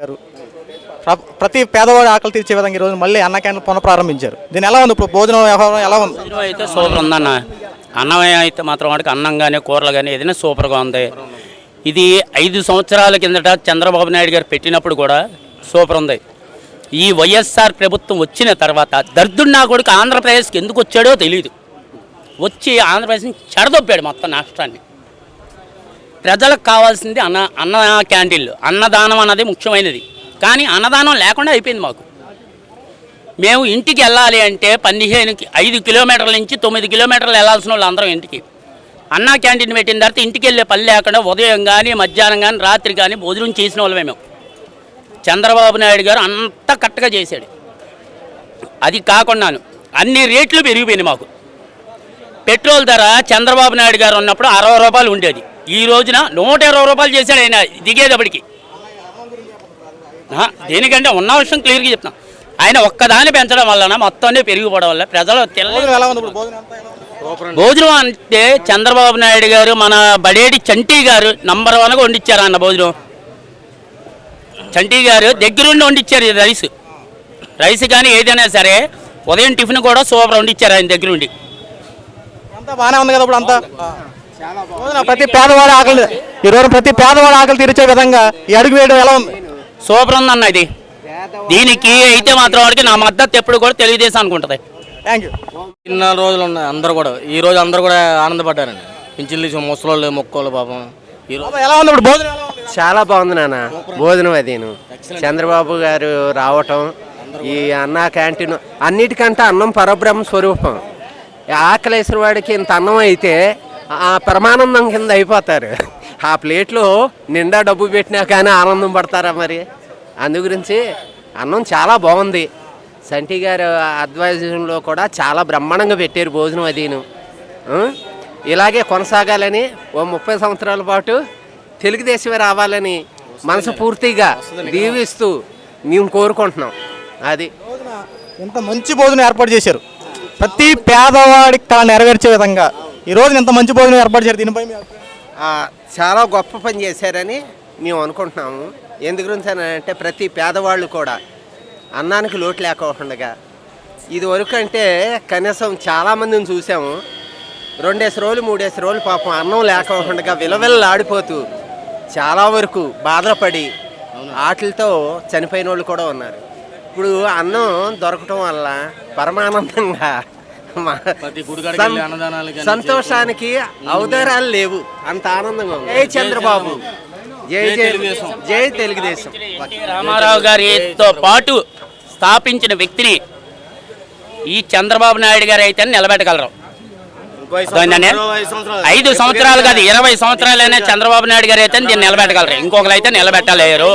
గారు. ప్ర- ప్రతి పేదవాడు ఆకలి తీర్చే విధంగా ఈరోజు మళ్ళీ అన్న క్యాంటీన్ పునఃప్రారంభించారు. దీని ఎలా ఉంది ఇప్పుడు భోజనం వ్యవహారం ఎలా ఉంది? అయితే సూపర్ ఉందన్న. అన్నం అయితే మాత్రం వాడికి అన్నం కానీ కూరలు కానీ ఏదైనా సూపర్గా ఉంది. ఇది ఐదు సంవత్సరాల కిందట చంద్రబాబు నాయుడు గారు పెట్టినప్పుడు కూడా సూపర్ ఉంది. ఈ వైఎస్ఆర్ ప్రభుత్వం వచ్చిన తర్వాత దర్దున్నా కొడుకు ఆంధ్రప్రదేశ్కి ఎందుకు వచ్చాడో తెలియదు వచ్చి ఆంధ్రప్రదేశ్ని చెడదొప్పాడు మొత్తం రాష్ట్రాన్ని. ప్రజలకు కావాల్సింది అన్న అన్న క్యాంటీన్లు. అన్నదానం అన్నది ముఖ్యమైనది. కానీ అన్నదానం లేకుండా అయిపోయింది మాకు. మేము ఇంటికి వెళ్ళాలి అంటే పదిహేను ఐదు కిలోమీటర్ల నుంచి తొమ్మిది కిలోమీటర్లు వెళ్ళాల్సిన వాళ్ళు అందరం ఇంటికి. అన్న క్యాంటీన్ పెట్టిన తర్వాత ఇంటికి వెళ్ళే పని లేకుండా ఉదయం కానీ మధ్యాహ్నం కానీ రాత్రి కానీ భోజనం చేసిన వాళ్ళమే మేము. చంద్రబాబు నాయుడు గారు అంత కరెక్ట్గా చేశాడు. అది కాకుండాను అన్ని రేట్లు పెరిగిపోయినాయి మాకు. పెట్రోల్ ధర చంద్రబాబు నాయుడు గారు ఉన్నప్పుడు అరవై రూపాయలు ఉండేది. ఈ రోజున నూట ఇరవై రూపాయలు చేశాడు ఆయన దిగేటప్పటికి. దేనికంటే ఉన్న విషయం క్లియర్గా చెప్తాం ఆయన ఒక్కదాన్ని పెంచడం వలన మొత్తాన్ని పెరిగిపోవడం వల్ల ప్రజలు తెల్ల భోజనం అంటే చంద్రబాబు నాయుడు గారు మన బడేటి చంటి గారు నంబర్ వన్గా వండిచ్చారు అన్న భోజనం. చంటి గారు దగ్గరుండి వండిచ్చారు రైస్. రైస్ కానీ ఏదైనా సరే ఉదయం టిఫిన్ కూడా సూపర్ వండిచ్చారు ఆయన దగ్గరుండి. అంతా బాగానే ఉంది కదా ఇప్పుడు అంతా? ప్రతి పేదవాడి ఆకలి ఈ రోజు ప్రతి పేదవాడి ఆకలి తీర్చే విధంగా ఈ అడుగు వేయడం ఎలా ఉంది? సూపర్ ఉందన్న ఇది. దీనికి అయితే మాత్రం వాడికి నా మద్దతు ఎప్పుడు కూడా తెలుగుదేశం అనుకుంటుంది. థ్యాంక్ యూ ఇన్ని రోజులు ఉన్నాయి అందరు కూడా ఈ రోజు అందరు కూడా ఆనందపడ్డారండి. పింఛన్లు ముసలోళ్ళు మొక్కోళ్ళు పాపం. ఈ రోజు బాబా, ఎలా ఉంది ఇప్పుడు భోజనం ఎలా ఉంది? చాలా బాగుంది నాన్న. భోజనం అదిను చంద్రబాబు గారు రావటం ఈ అన్న క్యాంటీన్ అన్నిటికంటే అన్నం పరబ్రహ్మ స్వరూపం. ఆకలేసిన వాడికి ఇంత అన్నం అయితే ఆ పరమానందం కింద అయిపోతారు. ఆ ప్లేట్లో నిండా డబ్బు పెట్టినా కానీ ఆనందం పడతారా మరి? అందు గురించి అన్నం చాలా బాగుంది. సంటి గారు ఆధ్వర్యంలో కూడా చాలా బ్రహ్మాండంగా పెట్టారు భోజనం అదిను. ఇలాగే కొనసాగాలని ఓ ముప్పై సంవత్సరాల పాటు తెలుగుదేశమే రావాలని మనసు పూర్తిగా దీవిస్తూ మేము కోరుకుంటున్నాం. అది. ఇంత మంచి భోజనం ఏర్పాటు చేశారు. ప్రతి పేదవాడికి కళ నెరవేర్చే విధంగా ఈ రోజు ఇంత మంచి భోజనం ఏర్పాటు చేశారు. దీనిపై మీ అభిప్రాయం? ఆ, చాలా గొప్ప పని చేశారని మేము అనుకుంటున్నాము. ఎందు గురించి అని అంటే ప్రతి పేదవాళ్ళు కూడా అన్నానికి లోటు లేకుండా ఇది వరకు అంటే కనీసం చాలామందిని చూసాము. రెండేసి రోజులు మూడేసి రోజులు పాపం అన్నం లేకుండా విలవిల్లాడిపోతూ చాలా వరకు బాధపడి ఆటలతో చనిపోయిన వాళ్ళు కూడా ఉన్నారు. ఇప్పుడు అన్నం దొరకటం వల్ల పరమానందంగా సంతోషానికి అవతారాలు లేవు. అంత ఆనందంగా ఉంది. జై చంద్రబాబు. జై జై జై తెలుగుదేశం. రామారావు గారితో పాటు స్థాపించిన వ్యక్తిని ఈ చంద్రబాబు నాయుడు గారు అయితే నిలబెట్టగలరు? ఐదు సంవత్సరాలు. కాదు ఇరవై సంవత్సరాలైనా చంద్రబాబు నాయుడు గారు అయితే దీన్ని నిలబెట్టగలరు. ఇంకొకరు అయితే నిలబెట్టలేరు.